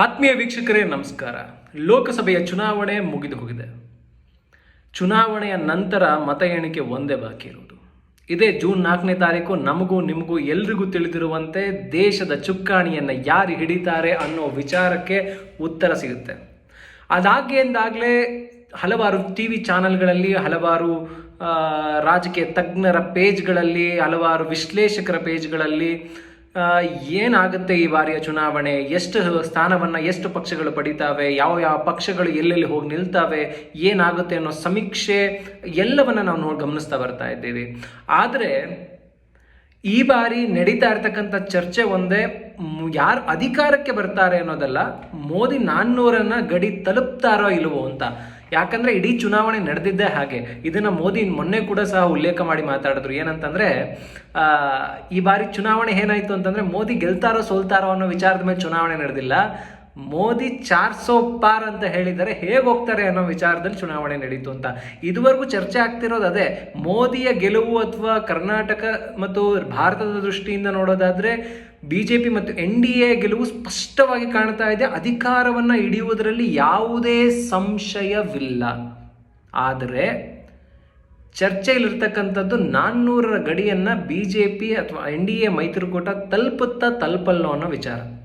ಆತ್ಮೀಯ ವೀಕ್ಷಕರೇ, ನಮಸ್ಕಾರ. ಲೋಕಸಭೆಯ ಚುನಾವಣೆ ಮುಗಿದು ಹೋಗಿದೆ. ಚುನಾವಣೆಯ ನಂತರ ಮತ ಎಣಿಕೆ ಒಂದೇ ಬಾಕಿ ಇರುವುದು. ಇದೇ ಜೂನ್ ನಾಲ್ಕನೇ ತಾರೀಕು ನಮಗೂ ನಿಮಗೂ ಎಲ್ರಿಗೂ ತಿಳಿದಿರುವಂತೆ ದೇಶದ ಚುಕ್ಕಾಣಿಯನ್ನು ಯಾರು ಹಿಡಿತಾರೆ ಅನ್ನೋ ವಿಚಾರಕ್ಕೆ ಉತ್ತರ ಸಿಗುತ್ತೆ. ಅದಾಗ್ಯಂದಾಗಲೇ ಹಲವಾರು ಟಿ ವಿ ಚಾನೆಲ್ಗಳಲ್ಲಿ, ಹಲವಾರು ರಾಜಕೀಯ ತಜ್ಞರ ಪೇಜ್ಗಳಲ್ಲಿ, ಹಲವಾರು ವಿಶ್ಲೇಷಕರ ಪೇಜ್ಗಳಲ್ಲಿ ಏನಾಗುತ್ತೆ ಈ ಬಾರಿಯ ಚುನಾವಣೆ? ಎಷ್ಟು ಸ್ಥಾನವನ್ನು ಎಷ್ಟು ಪಕ್ಷಗಳು ಪಡಿತಾವೆ? ಯಾವ ಯಾವ ಪಕ್ಷಗಳು ಎಲ್ಲೆಲ್ಲಿ ಹೋಗಿ ನಿಲ್ತಾವೆ? ಏನಾಗುತ್ತೆ ಅನ್ನೋ ಸಮೀಕ್ಷೆ ಎಲ್ಲವನ್ನ ನಾವು ನೋಡಿ ಗಮನಿಸ್ತಾ ಬರ್ತಾ ಇದ್ದೀವಿ. ಆದರೆ ಈ ಬಾರಿ ನಡೀತಾ ಇರ್ತಕ್ಕಂಥ ಚರ್ಚೆ ಒಂದೇ ಯಾರು ಅಧಿಕಾರಕ್ಕೆ ಬರ್ತಾರೆ ಅನ್ನೋದಲ್ಲ, ಮೋದಿ ನಾನ್ನೂರನ್ನ ಗಡಿ ತಲುಪ್ತಾರೋ ಇಲ್ವೋ ಅಂತ. ಯಾಕಂದ್ರೆ ಇಡೀ ಚುನಾವಣೆ ನಡೆದಿದ್ದೇ ಹಾಗೆ. ಇದನ್ನ ಮೋದಿ ಮೊನ್ನೆ ಕೂಡ ಸಹ ಉಲ್ಲೇಖ ಮಾಡಿ ಮಾತಾಡಿದ್ರು. ಏನಂತಂದ್ರೆ ಈ ಬಾರಿ ಚುನಾವಣೆ ಏನಾಯ್ತು ಅಂತಂದ್ರೆ ಮೋದಿ ಗೆಲ್ತಾರೋ ಸೋಲ್ತಾರೋ ಅನ್ನೋ ವಿಚಾರದ ಮೇಲೆ ಚುನಾವಣೆ ನಡೆದಿಲ್ಲ. ಮೋದಿ ಚಾರ್ ಸೋ ಪಾರ್ ಅಂತ ಹೇಳಿದರೆ ಹೇಗೆ ಹೋಗ್ತಾರೆ ಅನ್ನೋ ವಿಚಾರದಲ್ಲಿ ಚುನಾವಣೆ ನಡೀತು ಅಂತ. ಇದುವರೆಗೂ ಚರ್ಚೆ ಆಗ್ತಿರೋದು ಅದೇ, ಮೋದಿಯ ಗೆಲುವು ಅಥವಾ ಕರ್ನಾಟಕ ಮತ್ತು ಭಾರತದ ದೃಷ್ಟಿಯಿಂದ ನೋಡೋದಾದ್ರೆ, ಬಿಜೆಪಿ ಮತ್ತು ಎನ್ ಡಿ ಎ ಗೆಲುವು ಸ್ಪಷ್ಟವಾಗಿ ಕಾಣ್ತಾ ಇದೆ, ಅಧಿಕಾರವನ್ನ ಹಿಡಿಯುವುದರಲ್ಲಿ ಯಾವುದೇ ಸಂಶಯವಿಲ್ಲ. ಆದರೆ, ಚರ್ಚೆಯಲ್ಲಿರ್ತಕ್ಕಂಥದ್ದು ನಾನ್ನೂರರ ಗಡಿಯನ್ನ ಬಿಜೆಪಿ ಅಥವಾ ಎನ್ ಡಿ ಎ ಮೈತ್ರಿಕೂಟ ತಲುಪುತ್ತಾ ತಲುಪಲ್ಲೋ ಅನ್ನೋ ವಿಚಾರ.